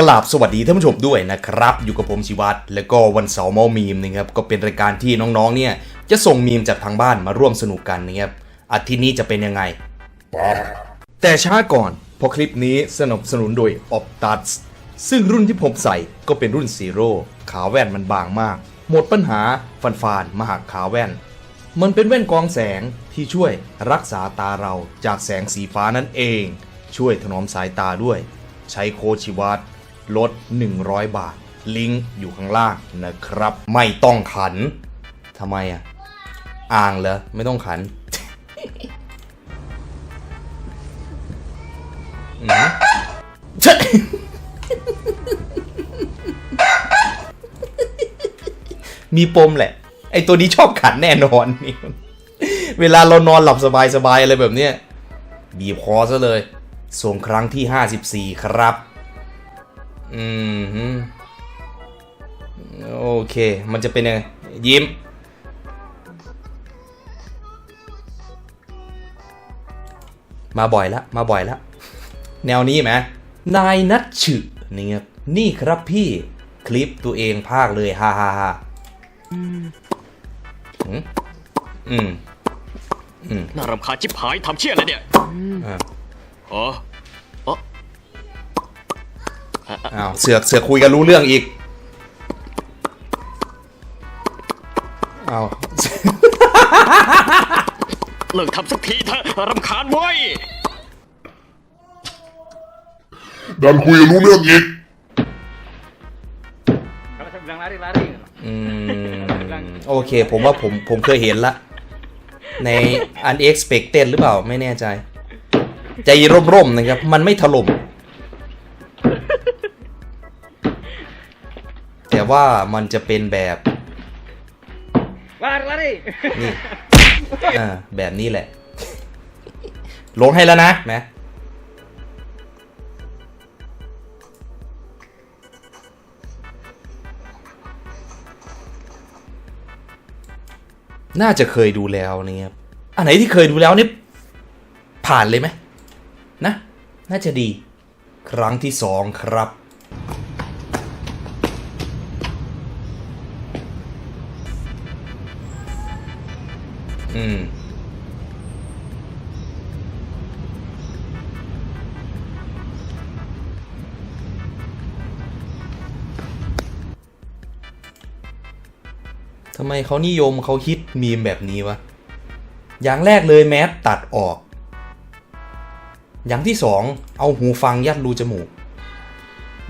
กราบสวัสดีท่านผู้ชมด้วยนะครับ อยู่กับผมชิวัตรแล้วก็วันเสาร์มามีมนะครับก็เป็นรายการที่น้องๆเนี่ยจะส่งมีมจากทางบ้านมาร่วมสนุกกันนะครับอาทิตย์นี้จะเป็นยังไง แต่ช้าก่อนเพราะคลิปนี้สนับสนุนโดย Optus ซึ่งรุ่นที่ผมใส่ก็เป็นรุ่นซีโร่ขาแว่นมันบางมาก หมดปัญหาฟันฟานมาหักขาแว่น มันเป็นแว่นกรองแสงที่ช่วยรักษาตาเราจากแสงสีฟ้านั่นเอง ช่วยถนอมสายตาด้วย ใช้โคชิวัต ลด 100 บาท ลิงก์อยู่ข้างล่างนะครับ ไม่ต้องขันทำไมอะ อ่างเหรอ ไม่ต้องขันมมีปมแหละ ไอตัวนี้ชอบขันแน่นอน เวลาเรานอนหลับสบายๆอะไรแบบเนี้ยบีบคอซะเลย ส่งครั้งที่ 54 ครับ อืมฮึโอเค มันจะเป็นยังไงยิ้ม มาบ่อยละ มาบ่อยละ แนวนี้ไหมนายนัทฉึนี่ครับนี่ครับพี่คลิปตัวเองภาคเลยฮ่าฮ่าฮ่าอืม อืมน่ารำคาญชิบหายทำเชี่ยอะไรเนี่ยอ่าอ๋ออ๋อ อ้าวเสือกเสือกคุยกันรู้เรื่องอีกอ้าวเลิกทำสักทีเถอะรำคาญเว้ยดันคุยกันรู้เรื่องอีก Kalau saya bilang lari lari. อืมโอเค ผมว่าผมผมเคยเห็นละ ใน unexpected หรือเปล่าไม่แน่ใจ ใจร่มๆนะครับ มันไม่ถล่ม แต่ว่ามันจะเป็นแบบ Lari lari. นี่อ่าแบบนี้แหละลงให้แล้วนะแมน่าจะเคยดูแล้วนะครับอันไหนที่เคยดูแล้วนี่ผ่านเลยไหมนะ น่าจะดี ครั้งที่สองครับ อืม ทำไมเขานิยมเขาฮิตมีมแบบนี้วะ อย่างแรกเลยแมสตัดออก อย่างที่สองเอาหูฟังยัดรูจมูก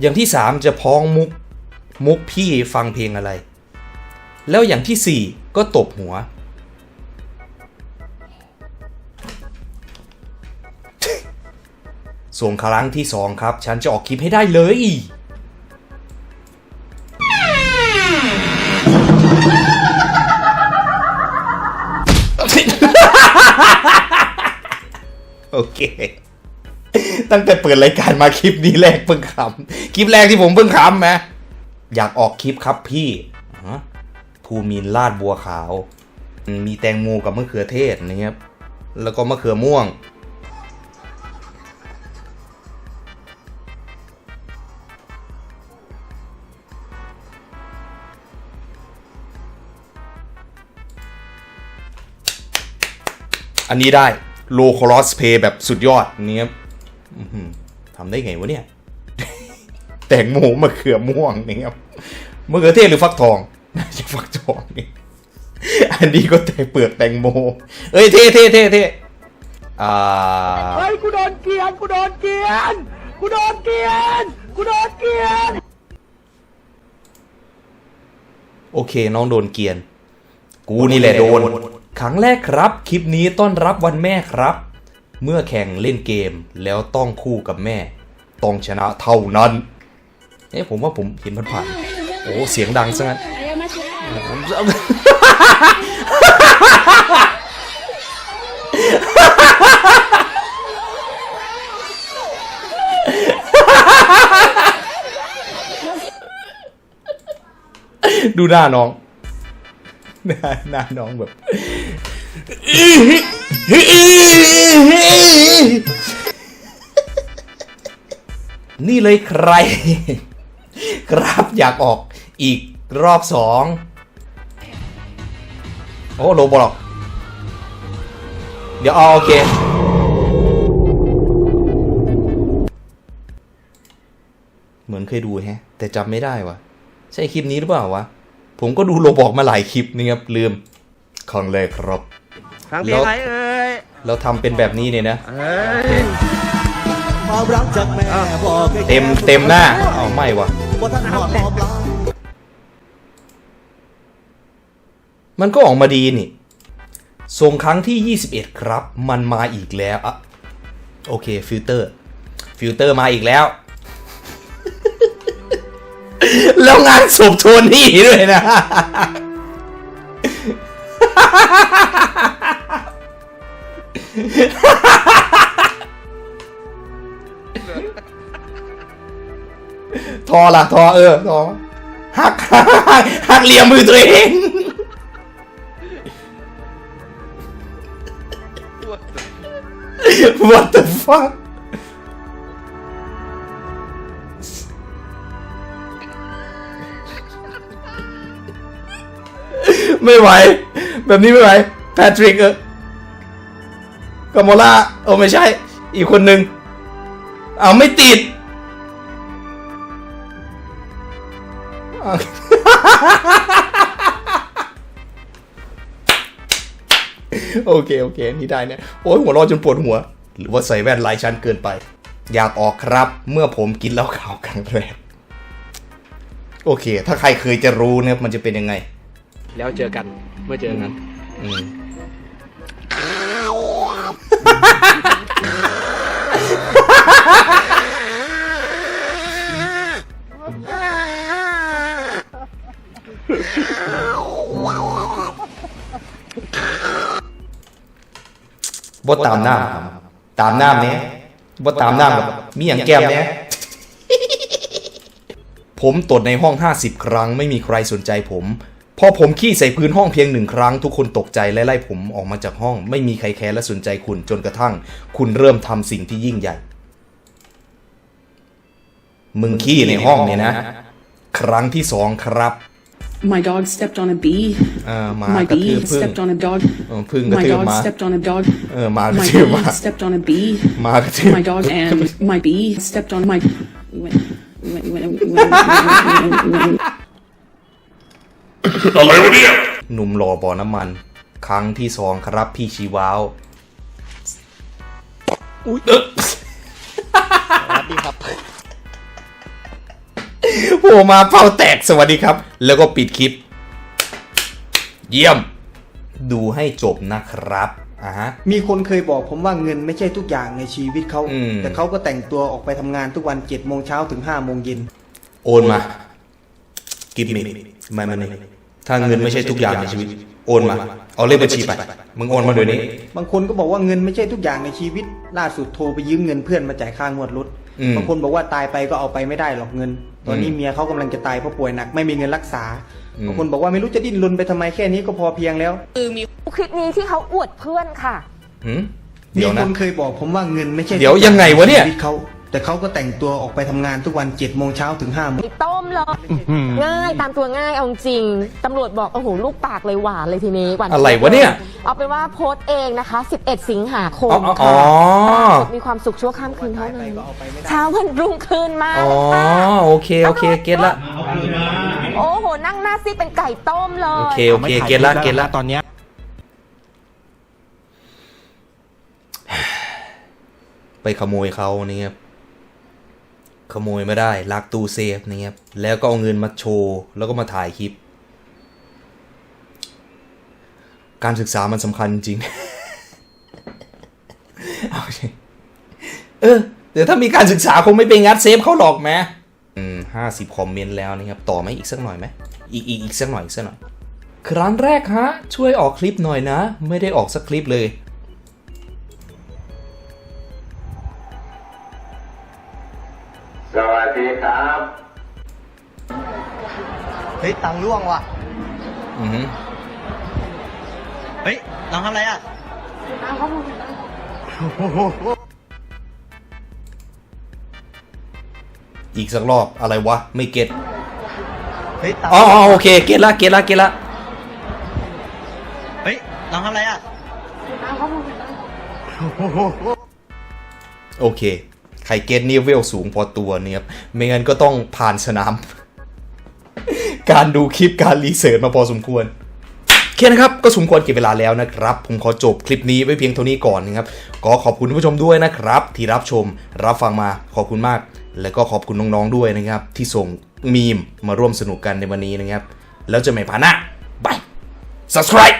อย่างที่สามจะพ้องมุก มุกพี่ฟังเพลงอะไร แล้วอย่างที่สี่ก็ตบหัว ส่วนครั้งที่สองครับ ฉันจะออกคลิปให้ได้เลยโอเค ตั้งแต่เปิดรายการมาคลิปนี้แรกเพิ่งขำคลิปแรกที่ผมเพิ่งขำไหมอยากออกคลิปครับพี่ภูมินลาดบัวขาว มีแตงโมกับมะเขือเทศนะครับ แล้วก็มะเขือม่วง อันนี้ได้ low cross pay แบบสุดยอดนี่ครับอื้อหือทำได้ไงวะเนี่ย แตงโมมะเขือม่วงนี่ครับมะเขือเทศหรือฟักทองน่าจะฟักทองนี่อันนี้ก็แต่เปลือกแตงโม เอ้ยเท่เท่เท่เท่อ่าเฮ้ยกูโดนเกลียนกูโดนเกลียนกูโดนเกลียนกูโดนเกลียนโอเคน้องโดนเกรียน กูนี่แหละโดน ครั้งแรกครับ คลิปนี้ต้อนรับวันแม่ครับ เมื่อแข่งเล่นเกมแล้วต้องคู่กับแม่ ต้องชนะเท่านั้น เอ๊ะผมว่าผมเห็นมันผ่านๆโอ้เสียงดังซะงั้น ดูหน้าน้อง หน้าน้องแบบ นี่เลยใคร ครับอยากออกอีกรอบสอง โอ้โลบอกเดี๋ยวเอาโอเคเหมือนเคยดูแฮะ แต่จำไม่ได้วะใช่คลิปนี้หรือเปล่าวะ ผมก็ดูโลบอกมาหลายคลิปนะครับลืมครั้งแรกครับ ฟังเพลงอะไรเอ่ยเราทำเป็นแบบนี้เนี่ยนะเอ้ยความรักจากแม่บอกให้เต็มเต็มหน้าเอาไม่วะว่าท่านหอดหอมลามันก็ออกมาดีนี่ส่งครั้งที่ 21 ครับ มันมาอีกแล้วอะโอเคฟิลเตอร์ฟิลเตอร์มาอีกแล้ว แล้วงานศพโทนี่ด้วยนะ ทอละทอเออ ทอหักหักเหลี่ยมมือตัวเอง What the fuck ไม่ไหว แบบนี้ไม่ไหว แพทริกเออ กาโมล่าโอ้ไม่ใช่ อีกคนหนึ่งเอาไม่ติดอ้าวโอเค โอเค นี่ได้เนี่ย โอ้ยหัวเร้อนจนปวดหัว หรือว่าใส่แว่นหลายชั้นเกินไป อยากออกครับเมื่อผมกินเหล้าขาวครั้งแรกโอเค ถ้าใครเคยจะรู้เนี่ยมันจะเป็นยังไง แล้วเจอกัน เมื่อเจอกัน อืม บ่ตามน้ำครับตามน้ำเนี้ยบ่ตามน้ำกับมีอย่างแก้มเนี้ยผมตดในห้อง50ครั้งไม่มีใครสนใจผม พอผมขี้ใส่พื้นห้องเพียงหนึ่งครั้ง ทุกคนตกใจและไล่ผมออกมาจากห้อง ไม่มีใครแคร์และสนใจคุณจนกระทั่ง คุณเริ่มทำสิ่งที่ยิ่งใหญ่ มึงขี้ในห้องเนี่ยนะ ครั้งที่สองครับ My dog stepped on a bee. เออหมาม My กระทืบ bee พึ่ง stepped on a dog. เออพึ่งกระ My ทืบ dog หมา stepped on a dog. เออหมากระ My ทืบหมา bee stepped on a bee. หมากระทืบ My dog and my bee stepped on my. อะไรวะเนี่ย หนุ่มหล่อบ่อน้ำมัน ครั้งที่สองครับพี่ชีวาวอุ้ยเออสวัสดีครับโผล่มาเป้าแตกสวัสดีครับ แล้วก็ปิดคลิป เยี่ยม ดูให้จบนะครับอะฮะ มีคนเคยบอกผมว่าเงินไม่ใช่ทุกอย่างในชีวิตเขา อืม แต่เขาก็แต่งตัวออกไปทำงานทุกวันเจ็ดโมงเช้าถึงห้าโมงเย็น โอนมา กิฟมีไม่มานี่ ถ้าเงินไม่ใช่ทุกอย่างในชีวิต โอนมา เอาเลขบัญชีไป มึงโอนมาเดี๋ยวนี้ บางคนก็บอกว่าเงินไม่ใช่ทุกอย่างในชีวิต ล่าสุดโทรไปยืมเงินเพื่อนมาจ่ายค่างวดรถอืมบางคนบอกว่าตายไปก็เอาไปไม่ได้หรอกเงิน ตอนนี้อืมเมียเขากำลังจะตายเพราะป่วยหนักไม่มีเงินรักษาอืมบางคนบอกว่าไม่รู้จะดิ้นรนไปทำไมแค่นี้ก็พอเพียงแล้วคลิปนี้ที่เขาอวดเพื่อนค่ะหืมมีเดี๋ยวคนะนเคยบอกผมว่าเงินไม่ใช่ เดี๋ยวทุกอายังไงวะเนี่ยใชีวิตเขา แต่เขาก็แต่งตัวออกไปทำงานทุกวันเจ็ดโมงเช้าถึงห้าโมงอีต้มเลยง่ายตามตัวง่ายเอาจริงตำรวจบอกโอ้โหลูกปากเลยหวานเลยทีนี้หวานอะไรวะเนี่ยเอาเป็นว่าโพสต์เองนะคะ 11 สิงหาคมอ๋ออ๋ค่ะอมีความสุขชั่วข้ามคืนเท่านั้นเช้าวันรุ่งคืนมาอ๋อ เลยค่ะโอเค โอเค เก็ตละ โอ้โหนั่งหน้าซีดเป็นไก่ต้มเลย โอเค โอเค เก็ตละ เก็ตละ ตอนเนี้ย ไปขโมยเขานี่ครับ ขโมยไม่ได้ลักตู้เซฟนี่ครับ แล้วก็เอาเงินมาโชว์ แล้วก็มาถ่ายคลิป การศึกษามันสำคัญจริงเอาเออเดี๋ยวถ้ามีการศึกษาคงไม่ไปงัดเซฟเขาหรอกแมอืมห้าสิบคอมเมนต์แล้วนะครับ ต่อไหมอีกสักหน่อยไหมอีกอีกอีกสักหน่อยอีกสักหน่อย ครั้งแรกฮะ ช่วยออกคลิปหน่อยนะ ไม่ได้ออกสักคลิปเลย ฮ้ยตังค์ร่วงว่ะ อือหือเฮ้ยน้องทำอะไรอะอีกสักรอบอะไรวะ ไม่เก็ตเฮ้ยตังอ๋ออ๋อโอเคเก็ตละเก็ตละเก็ตละเฮ้ยตังทำอะไรอะโอเค ใครเก็ตนี่เวลสูงพอตัวเนี่ยครับไม่งั้นก็ต้องผ่านสนาม การดูคลิปการรีเสิร์ชมาพอสมควรโอเคนะครับ ก็สมควรเก็บเวลาแล้วนะครับ ผมขอจบคลิปนี้ไว้เพียงเท่านี้ก่อนนะครับ ก็ขอบคุณผู้ชมด้วยนะครับ ที่รับชมรับฟังมาขอบคุณมาก แล้วก็ขอบคุณน้องๆด้วยนะครับ ที่ส่งมีมมาร่วมสนุกกันในวันนี้นะครับ แล้วเจะไม่พานะบาย subscribe